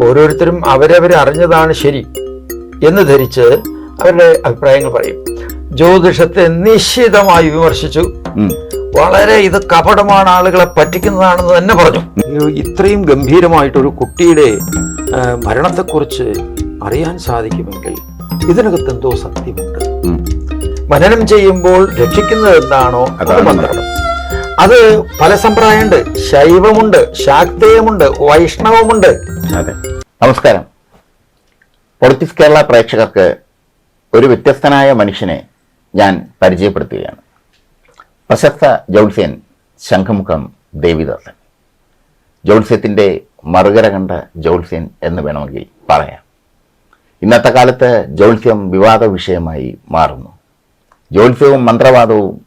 ഓരോരുത്തരും അവരവരെ അറിഞ്ഞതാണ് ശരി എന്ന് ധരിച്ച് അവരുടെ അഭിപ്രായങ്ങൾ പറയും. ജ്യോതിഷത്തെ നിശ്ചിതമായി വിമർശിച്ചു. വളരെ ഇത് കപടമാണ് ആളുകളെ പറ്റിക്കുന്നതാണെന്ന് തന്നെ പറഞ്ഞു. ഇത്രയും ഗംഭീരമായിട്ടൊരു കുട്ടിയുടെ മരണത്തെക്കുറിച്ച് അറിയാൻ സാധിക്കുമെങ്കിൽ ഇതിനകത്ത് എന്തോ സത്യമുണ്ട്. മനനം ചെയ്യുമ്പോൾ രക്ഷിക്കുന്നത് എന്താണോ അത് അതാണ് മന്ത്രം. അത് പല സമ്പ്രദായമുണ്ട്. ശൈവമുണ്ട് ശാക്തേയമുണ്ട് വൈഷ്ണവമുണ്ട്. അതെ. നമസ്കാരം. പൊളിറ്റിക്സ് കേരള പ്രേക്ഷകർക്ക് ഒരു വ്യത്യസ്തനായ മനുഷ്യനെ ഞാൻ പരിചയപ്പെടുത്തുകയാണ്. പ്രശസ്ത ജോത്സ്യൻ ശംഖമുഖം ദേവിദാസൻ. ജോത്സ്യത്തിന്റെ മറുകര കണ്ട ജോത്സ്യൻ എന്ന് വേണമെങ്കിൽ പറയാം. ഇന്നത്തെ കാലത്ത് ജോത്സ്യം വിവാദ വിഷയമായി മാറുന്നു. ജോത്സ്യവും മന്ത്രവാദവും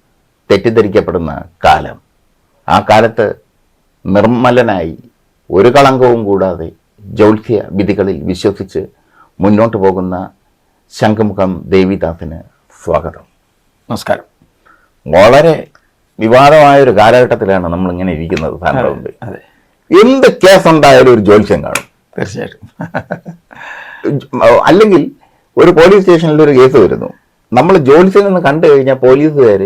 തെറ്റിദ്ധരിക്കപ്പെടുന്ന കാലം ആ കാലത്ത് നിർമ്മലനായി ഒരു കളങ്കവും കൂടാതെ ജ്യോത്സ്യ വിധികളിൽ വിശ്വസിച്ച് മുന്നോട്ട് പോകുന്ന ശംഖുമുഖം ദേവിദാസിന് സ്വാഗതം. നമസ്കാരം. വളരെ വിവാദമായ ഒരു കാലഘട്ടത്തിലാണ് നമ്മൾ ഇങ്ങനെ ഇരിക്കുന്നത് താങ്കളുണ്ട് എന്ത് കേസ് ഉണ്ടായാലും ഒരു ജ്യോത്സ്യം കാണും. തീർച്ചയായിട്ടും. അല്ലെങ്കിൽ ഒരു പോലീസ് സ്റ്റേഷനിൽ ഒരു കേസ് വരുന്നു. നമ്മൾ ജ്യോത്സ്യം എന്ന് കണ്ടു കഴിഞ്ഞാൽ പോലീസുകാർ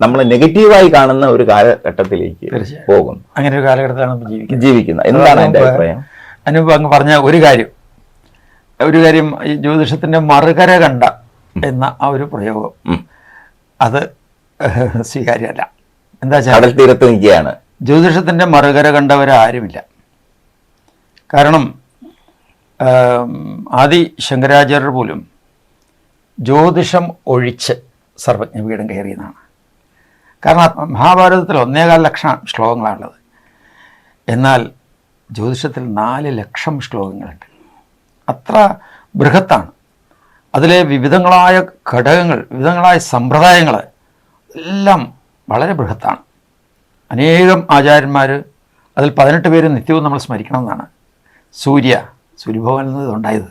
നമ്മളെ നെഗറ്റീവായി കാണുന്ന ഒരു കാലഘട്ടത്തിലേക്ക്. പോകുന്നു. അങ്ങനെ ഒരു കാലഘട്ടത്തിലാണ് നമ്മൾ ജീവിക്കുന്നത്. എന്താണ് എന്റെ അഭിപ്രായം? അനുപ അങ്ങ് പറഞ്ഞ ഒരു കാര്യം. ഒരു കാര്യം ഈ ജ്യോതിഷത്തിന്റെ മറുകര കണ്ട എന്ന ആ ഒരു പ്രയോഗം. അത് സ്വീകാര്യമല്ല. എന്താ കടൽ തീരത്ത് നിൽക്കുകയാണ്. ജ്യോതിഷത്തിന്റെ മറുകര കണ്ടവരാരുമില്ല. കാരണം ആദി ശങ്കരാചാര്യർ പോലും ജ്യോതിഷം ഒഴിച്ച് സർവജ്ഞപീഠം കയറിയെന്നാണ് കാരണം മഹാഭാരതത്തിൽ ഒന്നേകാൽ ലക്ഷം ശ്ലോകങ്ങളാണുള്ളത്. എന്നാൽ ജ്യോതിഷത്തിൽ നാല് ലക്ഷം ശ്ലോകങ്ങളുണ്ട്. അത്ര ബൃഹത്താണ്. അതിലെ വിവിധങ്ങളായ ഘടകങ്ങൾ വിവിധങ്ങളായ സമ്പ്രദായങ്ങൾ എല്ലാം വളരെ ബൃഹത്താണ്. അനേകം ആചാര്യന്മാർ അതിൽ പതിനെട്ട് പേര് നിത്യവും നമ്മൾ സ്മരിക്കണം എന്നാണ് സൂര്യ സൂര്യഭവനിൽ നിന്ന് ഇതുണ്ടായത്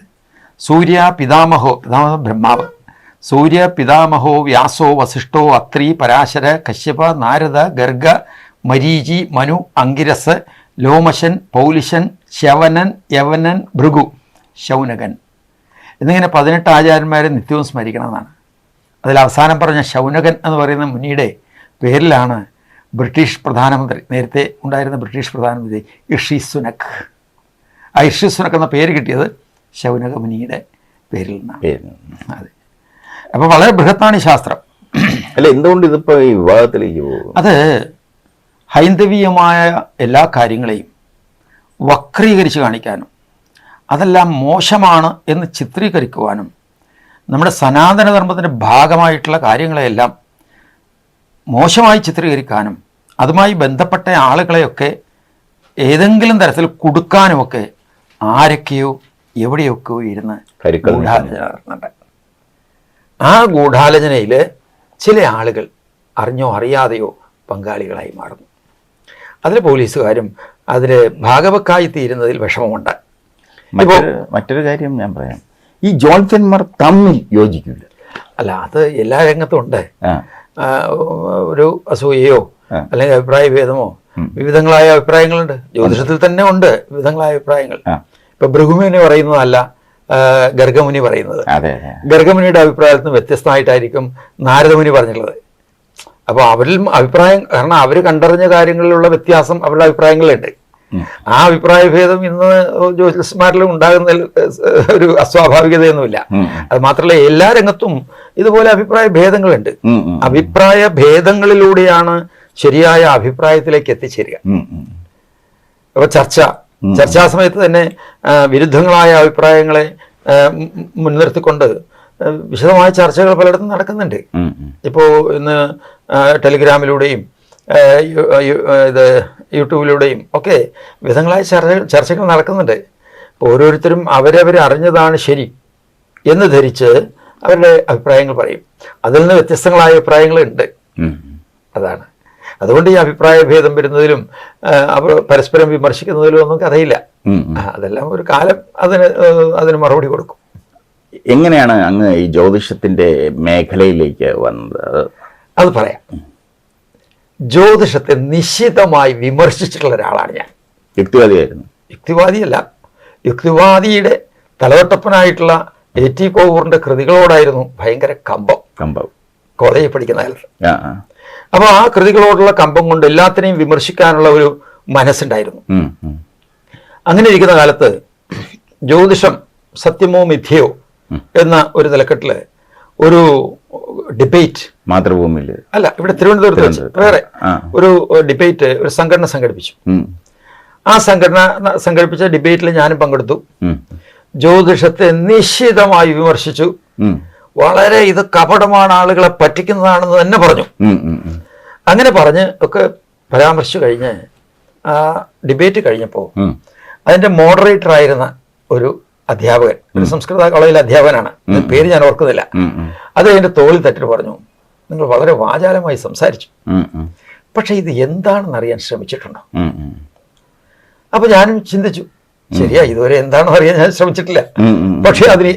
സൂര്യ പിതാമഹോ പിതാമഹ ബ്രഹ്മാവ്. സൂര്യ പിതാമഹോ വ്യാസോ വസിഷ്ഠോ അത്രി പരാശര കശ്യപ നാരദ ഗർഗ മരീചി മനു അങ്കിരസ് ലോമശൻ പൗലിശൻ ശവനൻ യവനൻ ഭൃഗു ശൗനകൻ. എന്നിങ്ങനെ പതിനെട്ട് ആചാര്യന്മാരെ നിത്യവും സ്മരിക്കണമെന്നാണ്. അതിൽ അവസാനം പറഞ്ഞ ശൗനകൻ എന്ന് പറയുന്ന മുനിയുടെ പേരിലാണ് ബ്രിട്ടീഷ് പ്രധാനമന്ത്രി നേരത്തെ ഉണ്ടായിരുന്ന ബ്രിട്ടീഷ് പ്രധാനമന്ത്രി ഇഷി സുനക്. ആ ഇഷി സുനക് എന്ന പേര് കിട്ടിയത് ശൗനക മുനിയുടെ പേരിൽ നിന്നാണ്. അതെ. അപ്പോൾ വളരെ ബൃഹത്താണ് ഈ ശാസ്ത്രം. അല്ല എന്തുകൊണ്ട് ഇതിപ്പോ ഈ വിവാഹത്തിലേക്ക് പോകും അത് ഹൈന്ദവീയമായ എല്ലാ കാര്യങ്ങളെയും വക്രീകരിച്ച് കാണിക്കാനും അതെല്ലാം മോശമാണ് എന്ന് ചിത്രീകരിക്കുവാനും നമ്മുടെ സനാതനധർമ്മത്തിന്റെ ഭാഗമായിട്ടുള്ള കാര്യങ്ങളെയെല്ലാം മോശമായി ചിത്രീകരിക്കാനും അതുമായി ബന്ധപ്പെട്ട ആളുകളെയൊക്കെ ഏതെങ്കിലും തരത്തിൽ കൊടുക്കാനുമൊക്കെ ആരൊക്കെയോ എവിടെയൊക്കെയോ ഇരുന്ന് ഗൂഢാലോചന നടത്തുന്നുണ്ട്. ആ ഗൂഢാലോചനയിൽ ചില ആളുകൾ അറിഞ്ഞോ അറിയാതെയോ പങ്കാളികളായി മാറുന്നു. അതിൽ പോലീസുകാരും അതിൽ ഭാഗവക്കായി തീരുന്നതിൽ വിഷമമുണ്ട്. മറ്റൊരു കാര്യം ഞാൻ പറയാം. ഈ ജോൺസന്മാർ തമ്മിൽ യോജിക്കില്ല അല്ല അത് എല്ലാ രംഗത്തും ഉണ്ട്. ഒരു അസൂയയോ അല്ലെങ്കിൽ അഭിപ്രായ ഭേദമോ വിവിധങ്ങളായ അഭിപ്രായങ്ങളുണ്ട്. ജ്യോതിഷത്തിൽ തന്നെ ഉണ്ട് വിവിധങ്ങളായ അഭിപ്രായങ്ങൾ. ഇപ്പൊ ഭൃഗുമേനെ പറയുന്നതല്ല. ഗർഗമുനി പറയുന്നത്. ഗർഗമുനിയുടെ അഭിപ്രായത്തിൽ നിന്ന് വ്യത്യസ്തമായിട്ടായിരിക്കും നാരദമുനി പറഞ്ഞിട്ടുള്ളത്. അപ്പോൾ അവരിൽ അഭിപ്രായം കാരണം അവർ കണ്ടറിഞ്ഞ കാര്യങ്ങളിലുള്ള വ്യത്യാസം അവരുടെ അഭിപ്രായങ്ങളുണ്ട് ആ അഭിപ്രായ ഭേദം ഇന്ന് ജ്യോതിഷന്മാരിലും ഉണ്ടാകുന്ന ഒരു അസ്വാഭാവികതയൊന്നുമില്ല. അത് മാത്രമല്ല എല്ലാ രംഗത്തും ഇതുപോലെ അഭിപ്രായ ഭേദങ്ങളുണ്ട്. അഭിപ്രായ ഭേദങ്ങളിലൂടെയാണ് ശരിയായ അഭിപ്രായത്തിലേക്ക് എത്തിച്ചേരുക. അപ്പൊ ചർച്ച. ചർച്ചാ സമയത്ത് തന്നെ വിരുദ്ധങ്ങളായ അഭിപ്രായങ്ങളെ മുൻനിർത്തിക്കൊണ്ട് വിശദമായ ചർച്ചകൾ പലയിടത്തും നടക്കുന്നുണ്ട്. ഇപ്പോൾ ഇന്ന് ടെലിഗ്രാമിലൂടെയും ഇത് യൂട്യൂബിലൂടെയും ഒക്കെ വിധങ്ങളായ ചർച്ച ചർച്ചകൾ നടക്കുന്നുണ്ട്. ഇപ്പോൾ ഓരോരുത്തരും അവരവർ അറിഞ്ഞതാണ് ശരി എന്ന് ധരിച്ച് അവരുടെ അഭിപ്രായങ്ങൾ പറയും. അതിൽ നിന്ന് വ്യത്യസ്തങ്ങളായ അഭിപ്രായങ്ങളുണ്ട്. അതാണ്. അതുകൊണ്ട് ഈ അഭിപ്രായ ഭേദം വരുന്നതിലും അവർ പരസ്പരം വിമർശിക്കുന്നതിലും ഒന്നും കഥയില്ല. അതെല്ലാം ഒരു കാലം അതിന് അതിന് മറുപടി കൊടുക്കും. എങ്ങനെയാണ് അങ്ങ് ഈ ജ്യോതിഷത്തിന്റെ മേഖലയിലേക്ക് വന്നത്? അത് പറയാം. ജ്യോതിഷത്തെ നിശിതമായി വിമർശിച്ചിട്ടുള്ള ഒരാളാണ് ഞാൻ. യുക്തിവാദിയായിരുന്നു. യുക്തിവാദിയല്ല. യുക്തിവാദിയുടെ തലവട്ടപ്പനായിട്ടുള്ള എ ടി കോവൂറിന്റെ കൃതികളോടായിരുന്നു ഭയങ്കര കമ്പം. കമ്പം. കോളേജിൽ പഠിക്കുന്ന കാലത്ത്. അപ്പോൾ ആ കൃതികളോടുള്ള കമ്പം കൊണ്ട് എല്ലാത്തിനെയും വിമർശിക്കാനുള്ള ഒരു മനസ്സുണ്ടായിരുന്നു. അങ്ങനെ ഇരിക്കുന്ന കാലത്ത് ജ്യോതിഷം സത്യമോ മിഥ്യയോ എന്ന ഒരു തലക്കെട്ടിൽ ഒരു ഡിബേറ്റ് മാതൃഭൂമിയിൽ അല്ല ഇവിടെ തിരുവനന്തപുരത്ത് വെച്ച് വേറെ ഒരു ഡിബേറ്റ് ഒരു സംഘടന സംഘടിപ്പിച്ചു. ആ സംഘടന സംഘടിപ്പിച്ച ഡിബേറ്റിൽ ഞാനും പങ്കെടുത്തു. ജ്യോതിഷത്തെ നിശ്ചിതമായി വിമർശിച്ചു. വളരെ ഇത് കപടമാണ് ആളുകളെ പറ്റിക്കുന്നതാണെന്ന് തന്നെ പറഞ്ഞു. അങ്ങനെ പറഞ്ഞ് ഒക്കെ പരാമർശിച്ചു കഴിഞ്ഞ് ആ ഡിബേറ്റ് കഴിഞ്ഞപ്പോൾ അതിന്റെ മോഡറേറ്റർ ആയിരുന്ന ഒരു അധ്യാപകൻ ഒരു സംസ്കൃത കോളേജിലെ അധ്യാപകനാണ്. പേര് ഞാൻ ഓർക്കുന്നില്ല. അത് എന്റെ തോളിൽ തട്ടിട്ട് പറഞ്ഞു നിങ്ങൾ വളരെ വാചാലമായി സംസാരിച്ചു. പക്ഷെ ഇത് എന്താണെന്ന് അറിയാൻ ശ്രമിച്ചിട്ടുണ്ടോ. അപ്പൊ ഞാനും ചിന്തിച്ചു ശരിയാ ഇതുവരെ എന്താണെന്ന് അറിയാൻ ഞാൻ ശ്രമിച്ചിട്ടില്ല. പക്ഷെ അതിന്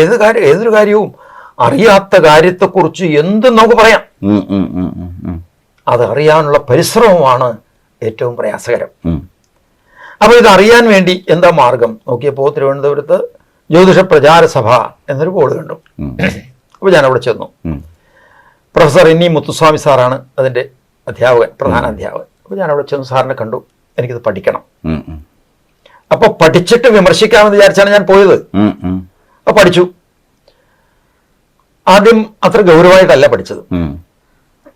ഏത് കാര്യം ഏതൊരു കാര്യവും അറിയാത്ത കാര്യത്തെക്കുറിച്ച് എന്തും നമുക്ക് പറയാം. അത് അറിയാനുള്ള പരിശ്രമമാണ് ഏറ്റവും പ്രയാസകരം. അപ്പോൾ ഇത് അറിയാൻ വേണ്ടി എന്താ മാർഗം? നോക്കിയപ്പോൾ തിരുവനന്തപുരത്ത് ജ്യോതിഷ പ്രചാര സഭ എന്നൊരു ബോർഡ് കണ്ടു. അപ്പോൾ ഞാൻ അവിടെ ചെന്നു. പ്രൊഫസർ ഇന്നി മുത്തുസ്വാമി സാറാണ് അതിന്റെ അധ്യാപകൻ പ്രധാന അധ്യാപകൻ. അപ്പോൾ ഞാൻ അവിടെ ചെന്ന് സാറിനെ കണ്ടു. എനിക്കിത് പഠിക്കണം. അപ്പോൾ പഠിച്ചിട്ട് വിമർശിക്കാമെന്ന് വിചാരിച്ചാണ് ഞാൻ പോയത്. അപ്പോൾ പഠിച്ചു. ആദ്യം അത്ര ഗൗരവമായിട്ടല്ല പഠിച്ചത്.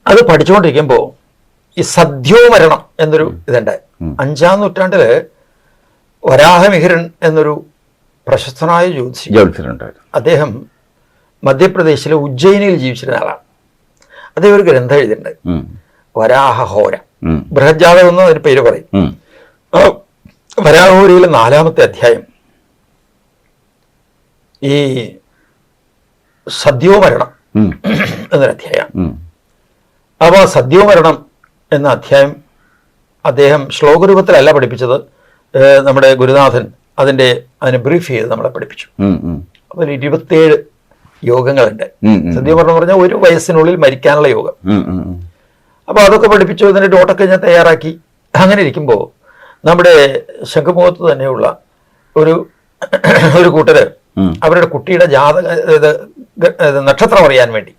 അത് പഠിച്ചുകൊണ്ടിരിക്കുമ്പോൾ ഈ സദ്യോമരണം എന്നൊരു ഇതുണ്ട്. അഞ്ചാം നൂറ്റാണ്ടിൽ വരാഹമിഹിരൻ എന്നൊരു പ്രശസ്തനായ ജ്യോതിഷി അദ്ദേഹം മധ്യപ്രദേശിലെ ഉജ്ജയിനിയിൽ ജീവിച്ചിരുന്ന ആളാണ്. അദ്ദേഹം ഒരു ഗ്രന്ഥം എഴുതിയിട്ടുണ്ട്. വരാഹ ഉം. ബൃഹജാതകം എന്ന് അതിന് പേര് പറയും. വരാഹോരയിലെ നാലാമത്തെ അധ്യായം. ഈ സദ്യോമരണം. എന്നൊരു അധ്യായം ഉം. അപ്പോൾ സദ്യോമരണം എന്ന അധ്യായം അദ്ദേഹം ശ്ലോകരൂപത്തിലല്ല പഠിപ്പിച്ചത് നമ്മുടെ ഗുരുനാഥൻ അതിന്റെ അതിനെ ബ്രീഫ് ചെയ്ത് നമ്മളെ പഠിപ്പിച്ചു. അപ്പോൾ ഇരുപത്തിയേഴ് യോഗങ്ങളുണ്ട്. സദ്യോമരണം പറഞ്ഞാൽ ഒരു വയസ്സിനുള്ളിൽ മരിക്കാനുള്ള യോഗം. അപ്പോൾ അതൊക്കെ പഠിപ്പിച്ചു ഇതിന്റെ ഡോട്ടൊക്കെ ഞാൻ തയ്യാറാക്കി അങ്ങനെ ഇരിക്കുമ്പോൾ നമ്മുടെ ശംഖുമുഖത്ത് തന്നെയുള്ള ഒരു ഒരു കൂട്ടര് ഉം. അവരുടെ കുട്ടിയുടെ ജാതക നക്ഷത്രം അറിയാൻ വേണ്ടി.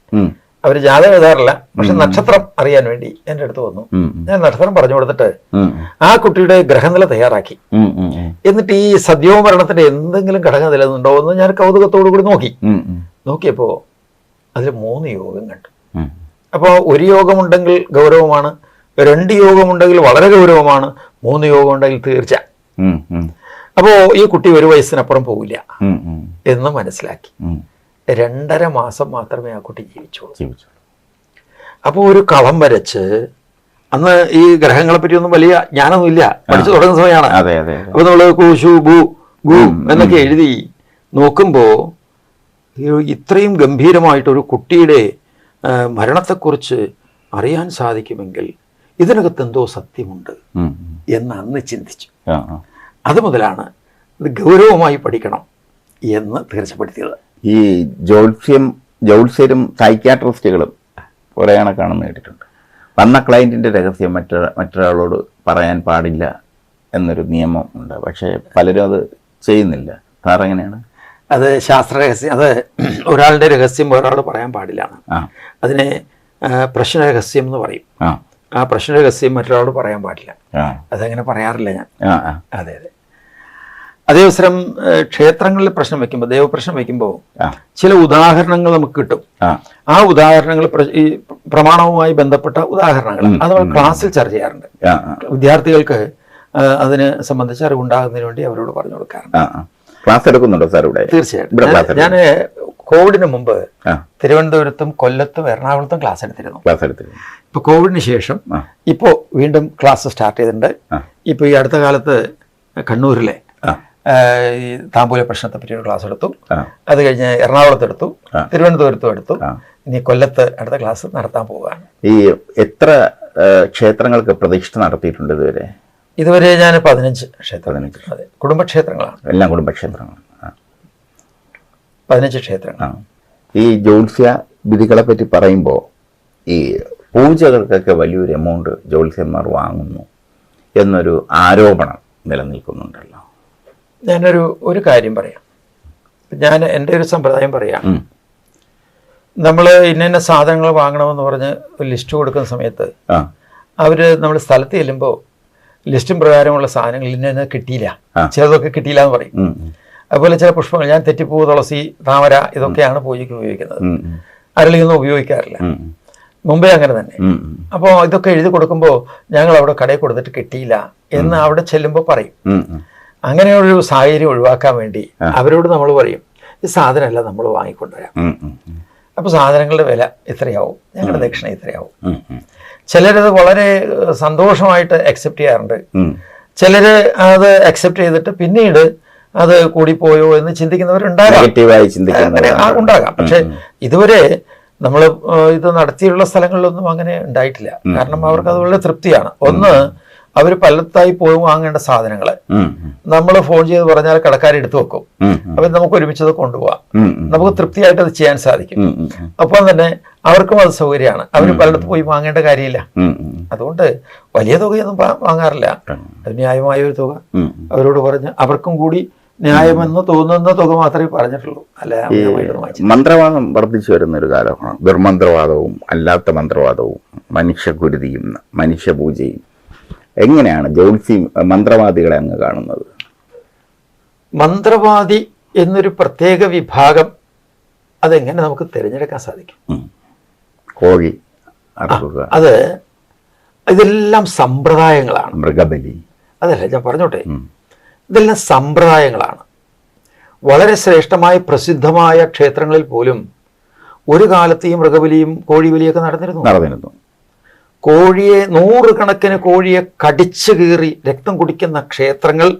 അവർ അവർ ജാതകം എഴുതാറില്ല പക്ഷെ നക്ഷത്രം അറിയാൻ വേണ്ടി എന്റെ അടുത്ത് വന്നു. ഞാൻ നക്ഷത്രം പറഞ്ഞു കൊടുത്തിട്ട് ആ കുട്ടിയുടെ ഗ്രഹനില തയ്യാറാക്കി. എന്നിട്ട് ഈ സദ്യോമരണത്തിന്റെ എന്തെങ്കിലും ഘടകം നിലനിന്നുണ്ടോ എന്ന് ഞാൻ കൗതുകത്തോടു കൂടി നോക്കി. നോക്കിയപ്പോൾ അതിൽ മൂന്ന് യോഗം കണ്ടു. അപ്പോ അപ്പോൾ ഒരു യോഗമുണ്ടെങ്കിൽ ഗൗരവമാണ് രണ്ട് യോഗമുണ്ടെങ്കിൽ വളരെ ഗൗരവമാണ് മൂന്ന് യോഗം ഉണ്ടെങ്കിൽ തീർച്ച. അപ്പോൾ ഈ കുട്ടി ഒരു വയസ്സിനപ്പുറം പോവില്ല. എന്ന് മനസ്സിലാക്കി. രണ്ടര മാസം മാത്രമേ ആ കുട്ടി ജീവിച്ചുള്ളൂ. ജീവിച്ചു അപ്പോൾ ഒരു കളം വരച്ച് അന്ന് ഈ ഗ്രഹങ്ങളെ പറ്റിയൊന്നും വലിയ ജ്ഞാനമൊന്നുമില്ല. പഠിച്ചു തുടങ്ങുന്ന സമയമാണ്. അപ്പോൾ നമ്മൾ കുശു ബു ഗു എന്നൊക്കെ എഴുതി നോക്കുമ്പോൾ ഇത്രയും ഗംഭീരമായിട്ട് ഒരു കുട്ടിയുടെ മരണത്തെക്കുറിച്ച് അറിയാൻ സാധിക്കുമെങ്കിൽ ഇതിനകത്ത് എന്തോ സത്യമുണ്ട് എന്ന് അന്ന് ചിന്തിച്ചു. അത് മുതലാണ് ഇത് ഗൗരവമായി പഠിക്കണം എന്ന് തീർച്ചപ്പെടുത്തിയത് ഈ ജോത്സ്യം ജോത്സ്യരും സൈക്യാട്രിസ്റ്റുകളും കുറേ കണക്കാണെന്ന് കേട്ടിട്ടുണ്ട്. വന്ന ക്ലയന്റിന്റെ രഹസ്യം മറ്റൊരാ മറ്റൊരാളോട് പറയാൻ പാടില്ല എന്നൊരു നിയമം ഉണ്ട്. പക്ഷേ പലരും അത് ചെയ്യുന്നില്ല. സാറെങ്ങനെയാണ്? അത് ശാസ്ത്ര രഹസ്യം അത് ഒരാളുടെ രഹസ്യം ഒരാളോട് പറയാൻ പാടില്ലാണ് അതിനെ പ്രശ്ന രഹസ്യം എന്ന് പറയും. ആ പ്രശ്ന രഹസ്യം മറ്റൊരാളോട് പറയാൻ പാടില്ല. അതങ്ങനെ പറയാറില്ല ഞാൻ. അതെ അതെ. അതേ അവസരം ക്ഷേത്രങ്ങളിൽ പ്രശ്നം വെക്കുമ്പോൾ ദേവപ്രശ്നം വെക്കുമ്പോൾ ചില ഉദാഹരണങ്ങൾ നമുക്ക് കിട്ടും. ആ. ഉദാഹരണങ്ങൾ ഈ പ്രമാണവുമായി ബന്ധപ്പെട്ട ഉദാഹരണങ്ങൾ. അത് നമ്മൾ ക്ലാസ്സിൽ ചർച്ച ചെയ്യാറുണ്ട്. വിദ്യാർത്ഥികൾക്ക് അതിനെ സംബന്ധിച്ച് അറിവുണ്ടാകുന്നതിന് വേണ്ടി അവരോട് പറഞ്ഞു കൊടുക്കാറുണ്ട്. ക്ലാസ് എടുക്കുന്നുണ്ടോ സാർ ഇവിടെ? തീർച്ചയായിട്ടും. ഞാൻ- കോവിഡിന് മുമ്പ് തിരുവനന്തപുരത്തും കൊല്ലത്തും എറണാകുളത്തും ക്ലാസ് എടുത്തിരുന്നു. ക്ലാസ് എടുത്തിരുന്നു. ഇപ്പോൾ കോവിഡിന് ശേഷം ഇപ്പോ ഇപ്പോൾ വീണ്ടും ക്ലാസ് സ്റ്റാർട്ട് ചെയ്തിട്ടുണ്ട്. ഇപ്പോൾ ഈ അടുത്ത കാലത്ത് കണ്ണൂരിലെ ഈ താമ്പൂല പ്രശ്നത്തെ പറ്റി ഒരു ക്ലാസ് എടുത്തു. അത് കഴിഞ്ഞ് എറണാകുളത്ത് എടുത്തു. തിരുവനന്തപുരത്തും എടുത്തു. ഇനി കൊല്ലത്ത് അടുത്ത ക്ലാസ് നടത്താൻ പോവുകയാണ്. ഈ എത്ര ക്ഷേത്രങ്ങൾക്ക് പ്രതിഷ്ഠ നടത്തിയിട്ടുണ്ട് ഇതുവരെ? ഇതുവരെ ഞാൻ പതിനഞ്ച് പതിനഞ്ച്. അതെ കുടുംബക്ഷേത്രങ്ങളാണ്. എല്ലാം കുടുംബക്ഷേത്രങ്ങളാണ്. പതിനഞ്ച് ക്ഷേത്രങ്ങളാണ് ഈ ജ്യോത്സ്യ വിധികളെ പറ്റി പറയുമ്പോൾ ഈ പൂജകൾക്കൊക്കെ വലിയൊരു എമൗണ്ട് ജ്യോത്സ്യന്മാർ വാങ്ങുന്നു എന്നൊരു ആരോപണം നിലനിൽക്കുന്നുണ്ടല്ലോ. ഞാനൊരു ഒരു കാര്യം പറയാം. ഞാൻ എന്റെ ഒരു സമ്പ്രദായം പറയാം. നമ്മൾ ഇന്ന ഇന്ന സാധനങ്ങൾ വാങ്ങണമെന്ന് പറഞ്ഞ് ലിസ്റ്റ് കൊടുക്കുന്ന സമയത്ത് അവർ നമ്മൾ സ്ഥലത്ത് ചെല്ലുമ്പോൾ ലിസ്റ്റും പ്രകാരമുള്ള സാധനങ്ങൾ ഇന്ന ഇന്ന കിട്ടിയില്ല. ചിലതൊക്കെ കിട്ടിയില്ല എന്ന് പറയും. അതുപോലെ ചില പുഷ്പങ്ങൾ ഞാൻ തെറ്റിപ്പൂ തുളസി താമര ഇതൊക്കെയാണ് പൂജയ്ക്ക് ഉപയോഗിക്കുന്നത്. അരളിയൊന്നും ഉപയോഗിക്കാറില്ല. മുമ്പേ അങ്ങനെ തന്നെ. അപ്പോൾ ഇതൊക്കെ എഴുതി കൊടുക്കുമ്പോൾ ഞങ്ങൾ അവിടെ കടയിൽ കൊടുത്തിട്ട് കിട്ടിയില്ല എന്ന് അവിടെ ചെല്ലുമ്പോൾ പറയും. അങ്ങനെയൊരു സാഹചര്യം ഒഴിവാക്കാൻ വേണ്ടി അവരോട് നമ്മൾ പറയും ഈ സാധനമല്ല നമ്മൾ വാങ്ങിക്കൊണ്ടുവരാം. അപ്പോൾ സാധനങ്ങളുടെ വില ഇത്രയാവും ഞങ്ങളുടെ ദക്ഷിണ ഇത്രയാവും. ചിലരത് വളരെ സന്തോഷമായിട്ട് അക്സെപ്റ്റ് ചെയ്യാറുണ്ട്. ചിലര് ചിലർ അത് അക്സെപ്റ്റ് ചെയ്തിട്ട് പിന്നീട് അത് കൂടിപ്പോയോ എന്ന് ചിന്തിക്കുന്നവരുണ്ടാകാം. ഉണ്ടാകാം. പക്ഷെ ഇതുവരെ നമ്മൾ ഇത് നടത്തിയുള്ള സ്ഥലങ്ങളിലൊന്നും അങ്ങനെ ഉണ്ടായിട്ടില്ല. കാരണം അവർക്ക് അത് വളരെ തൃപ്തിയാണ്. ഒന്ന് അവർ പലത്തായി പോയി വാങ്ങേണ്ട സാധനങ്ങൾ നമ്മൾ ഫോൺ ചെയ്ത് പറഞ്ഞാൽ കടക്കാർ എടുത്തു വെക്കും. അപ്പം നമുക്ക് ഒരുമിച്ച് അത് കൊണ്ടുപോകാം നമുക്ക് തൃപ്തിയായിട്ട് അത് ചെയ്യാൻ സാധിക്കും. അപ്പം തന്നെ അവർക്കും അത് സൗകര്യമാണ്. അവർ പലയിടത്ത് പോയി വാങ്ങേണ്ട കാര്യമില്ല. അതുകൊണ്ട് വലിയ തുകയൊന്നും വാങ്ങാറില്ല. അത് ന്യായമായ ഒരു തുക. അവരോട് പറഞ്ഞ് അവർക്കും കൂടി ന്യായമെന്ന് തോന്നുന്ന തുക മാത്രമേ പറഞ്ഞിട്ടുള്ളൂ. അല്ല. മന്ത്രവാദം വർദ്ധിച്ചു വരുന്ന ഒരു കാലമാണ് ദുർമന്ത്രവാദവും അല്ലാത്ത മന്ത്രവാദവും മനുഷ്യകുരുതിയും മനുഷ്യപൂജയും. എങ്ങനെയാണ് ജ്യോത്സി മന്ത്രവാദികളെ അങ്ങ് കാണുന്നത്? മന്ത്രവാദി എന്നൊരു പ്രത്യേക വിഭാഗം അതെങ്ങനെ നമുക്ക് തിരഞ്ഞെടുക്കാൻ സാധിക്കും. കോഴി അത് ഇതെല്ലാം സമ്പ്രദായങ്ങളാണ്. മൃഗബലി. അതല്ല ഞാൻ പറഞ്ഞോട്ടെ. ഇതെല്ലാം സമ്പ്രദായങ്ങളാണ്. വളരെ ശ്രേഷ്ഠമായ പ്രസിദ്ധമായ ക്ഷേത്രങ്ങളിൽ പോലും ഒരു കാലത്ത് ഈ മൃഗബലിയും കോഴിബലിയൊക്കെ നടന്നിരുന്നു. നടന്നിരുന്നു. കോഴിയെ നൂറുകണക്കിന് കോഴിയെ കടിച്ചു കീറി രക്തം കുടിക്കുന്ന ക്ഷേത്രങ്ങൾ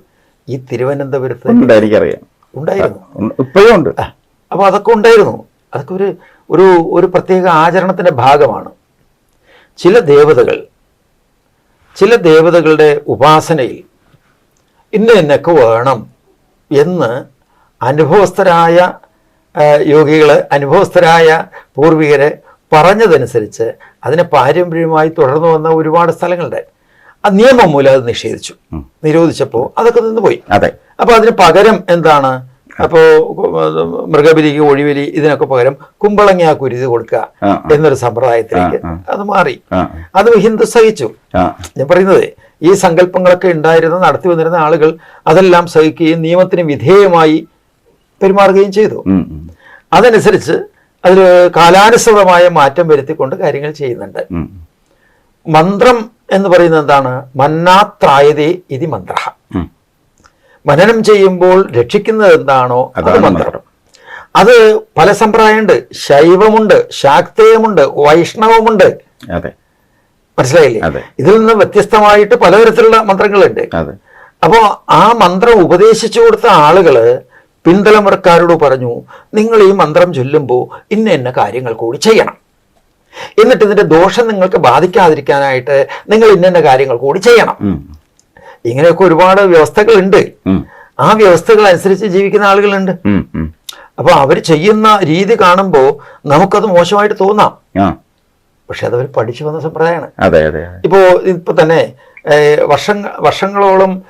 ഈ തിരുവനന്തപുരത്ത് എനിക്കറിയാം. ഉണ്ടായിരുന്നു. ഇപ്പോഴും ഉണ്ട്. അപ്പോൾ അതൊക്കെ ഉണ്ടായിരുന്നു. അതൊക്കെ ഒരു ഒരു ഒരു പ്രത്യേക ആചരണത്തിന്റെ ഭാഗമാണ്. ചില ദേവതകൾ ചില ദേവതകളുടെ ഉപാസനയിൽ ഇന്ന ഇന്നൊക്കെ വേണം എന്ന് അനുഭവസ്ഥരായ യോഗികൾ അനുഭവസ്ഥരായ പൂർവികരെ പറഞ്ഞതനുസരിച്ച് അതിനെ പാരമ്പര്യമായി തുടർന്നു വന്ന ഒരുപാട് സ്ഥലങ്ങളുടെ ആ നിയമം മൂലം അത് നിഷേധിച്ചു. നിരോധിച്ചപ്പോൾ അതൊക്കെ നിന്ന് പോയി അതെ. അപ്പോൾ അതിന് പകരം എന്താണ്? അപ്പോൾ മൃഗബലിക്ക് ഒഴിവലി ഇതിനൊക്കെ പകരം കുമ്പളങ്ങ കുരുതി കൊടുക്കുക എന്നൊരു സമ്പ്രദായത്തിലേക്ക് അത് മാറി. അത് ഹിന്ദു സഹിച്ചു ഞാൻ പറയുന്നത് ഈ സങ്കല്പങ്ങളൊക്കെ ഉണ്ടായിരുന്ന നടത്തി വന്നിരുന്ന ആളുകൾ അതെല്ലാം സഹിക്കുകയും നിയമത്തിന് വിധേയമായി പെരുമാറുകയും ചെയ്തു. അതനുസരിച്ച് അതിൽ കാലാനുസൃതമായ മാറ്റം വരുത്തിക്കൊണ്ട് കാര്യങ്ങൾ ചെയ്യുന്നുണ്ട്. മന്ത്രം എന്ന് പറയുന്നത് എന്താണ്? മന്നാത്രായതേ ഇതി മന്ത്ര മനനം ചെയ്യുമ്പോൾ രക്ഷിക്കുന്നത് എന്താണോ അത് മന്ത്രം. അത് പല സമ്പ്രദായമുണ്ട് ശൈവമുണ്ട് ശാക്തേയമുണ്ട് വൈഷ്ണവമുണ്ട്. അതെ. മനസ്സിലായില്ലേ. ഇതിൽ നിന്ന് വ്യത്യസ്തമായിട്ട് പലതരത്തിലുള്ള മന്ത്രങ്ങളുണ്ട്. അപ്പോ അപ്പോൾ ആ മന്ത്രം ഉപദേശിച്ചു കൊടുത്ത ആളുകൾ പിന്തലമുറക്കാരോട് പറഞ്ഞു നിങ്ങൾ ഈ മന്ത്രം ചൊല്ലുമ്പോൾ ഇന്ന ഇന്ന കാര്യങ്ങൾ കൂടി ചെയ്യണം. എന്നിട്ട് ഇതിന്റെ ദോഷം നിങ്ങൾക്ക് ബാധിക്കാതിരിക്കാനായിട്ട് നിങ്ങൾ ഇന്ന കാര്യങ്ങൾ കൂടി ചെയ്യണം. ഇങ്ങനെയൊക്കെ ഒരുപാട് വ്യവസ്ഥകളുണ്ട്. ആ വ്യവസ്ഥകൾ അനുസരിച്ച് ജീവിക്കുന്ന ആളുകളുണ്ട്. അപ്പൊ അവർ ചെയ്യുന്ന രീതി കാണുമ്പോൾ നമുക്കത് മോശമായിട്ട് തോന്നാം. പക്ഷെ അതവർ പഠിച്ചു വന്ന സമ്പ്രദായമാണ് അതെ അതെ ഇപ്പോ ഇപ്പോൾ ഇപ്പോൾ തന്നെ വർഷങ്ങ വർഷങ്ങളോളം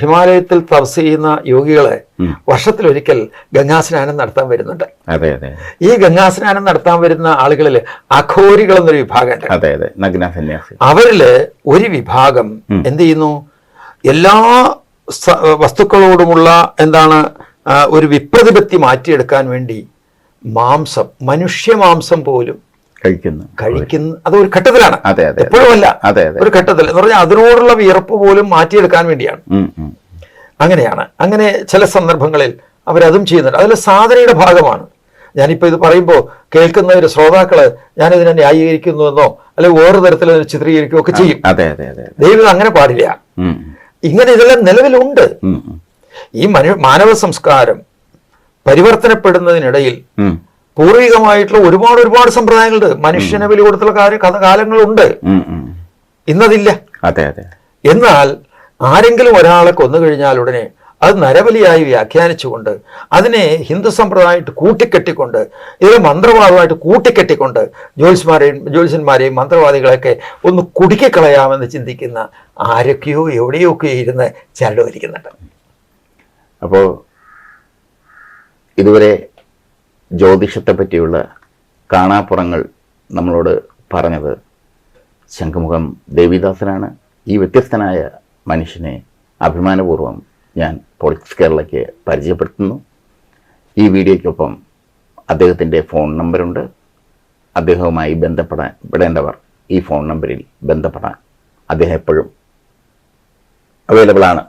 ഹിമാലയത്തിൽ തപസ് ചെയ്യുന്ന യോഗികളെ വർഷത്തിൽ വർഷത്തിലൊരിക്കൽ ഗംഗാസ്നാനം നടത്താൻ വരുന്നുണ്ട്. അതെ അതെ. ഈ ഗംഗാസ്നാനം നടത്താൻ വരുന്ന ആളുകളിൽ അഘോരികൾ എന്നൊരു വിഭാഗമുണ്ട്. അതെ അതെ. നഗ്ന സന്യാസി. അവരിൽ ഒരു വിഭാഗം. എന്ത് ചെയ്യുന്നു? എല്ലാ വസ്തുക്കളോടുമുള്ള എന്താണ് ഒരു വിപ്രതിപത്തി മാറ്റിയെടുക്കാൻ വേണ്ടി മാംസം മനുഷ്യ മാംസം പോലും കഴിക്കുന്നു. കഴിക്കുന്ന അത് ഒരു ഘട്ടത്തിലാണ്. അതെ അതെ എപ്പോഴുമല്ല അതെ അതെ. ഒരു ഘട്ടത്തിൽ. എന്ന് പറഞ്ഞാൽ അതിനോടുള്ള വിയർപ്പ് പോലും മാറ്റിയെടുക്കാൻ വേണ്ടിയാണ്. അങ്ങനെയാണ്. അങ്ങനെ ചില സന്ദർഭങ്ങളിൽ അവരതും ചെയ്യുന്നുണ്ട്. അതിൽ സാധനയുടെ ഭാഗമാണ്. ഞാനിപ്പോൾ ഇത് പറയുമ്പോൾ കേൾക്കുന്ന ഒരു ശ്രോതാക്കൾ ഞാനിതിനെ ന്യായീകരിക്കുന്നുവെന്നോ അല്ലെങ്കിൽ വേറെ തരത്തിൽ ചിത്രീകരിക്കുകയോ ഒക്കെ ചെയ്യും. അതെ അതെ അതെ ദൈവം അങ്ങനെ പാടില്ല. ഇങ്ങനെ ഇതെല്ലാം നിലവിലുണ്ട്. ഈ മനു മാനവ സംസ്കാരം പരിവർത്തനപ്പെടുന്നതിനിടയിൽ പൂർവികമായിട്ടുള്ള ഒരുപാട് ഒരുപാട് സമ്പ്രദായങ്ങളുണ്ട്. മനുഷ്യനെ ബലി കൊടുത്തുള്ള കാര്യ കഥ കാലങ്ങളുണ്ട്. ഇന്നതില്ല. അതെ അതെ. എന്നാൽ ആരെങ്കിലും ഒരാളെ കൊന്നു കഴിഞ്ഞാൽ ഉടനെ അത് നരബലിയായി വ്യാഖ്യാനിച്ചുകൊണ്ട് അതിനെ ഹിന്ദു സമ്പ്രദായമായിട്ട് കൂട്ടിക്കെട്ടിക്കൊണ്ട് ഇത് മന്ത്രവാദമായിട്ട് കൂട്ടിക്കെട്ടിക്കൊണ്ട് ജ്യോത്സ്മാരെയും ജ്യോത്സ്യന്മാരെയും മന്ത്രവാദികളെയൊക്കെ ഒന്ന് കുടുക്കിക്കളയാമെന്ന് ചിന്തിക്കുന്ന ആരൊക്കെയോ എവിടെയൊക്കെ ഇരുന്ന് ചരട് വലിക്കുന്നുണ്ട്. അപ്പോൾ ഇതുവരെ ജ്യോതിഷത്തെ പറ്റിയുള്ള കാണാപ്പുറങ്ങൾ നമ്മളോട് പറഞ്ഞത് ശംഖുമുഖം ദേവിദാസനാണ്. ഈ വ്യത്യസ്തനായ മനുഷ്യനെ അഭിമാനപൂർവം ഞാൻ പൊളിറ്റിക്സ് കേരളയ്ക്ക് പരിചയപ്പെടുത്തുന്നു. ഈ വീഡിയോയ്ക്കൊപ്പം അദ്ദേഹത്തിന്റെ ഫോൺ നമ്പറുണ്ട്. അദ്ദേഹവുമായി ബന്ധപ്പെടാൻ പെടേണ്ടവർ ഈ ഫോൺ നമ്പറിൽ ബന്ധപ്പെടാൻ അദ്ദേഹം എപ്പോഴും അവൈലബിൾ ആണ്.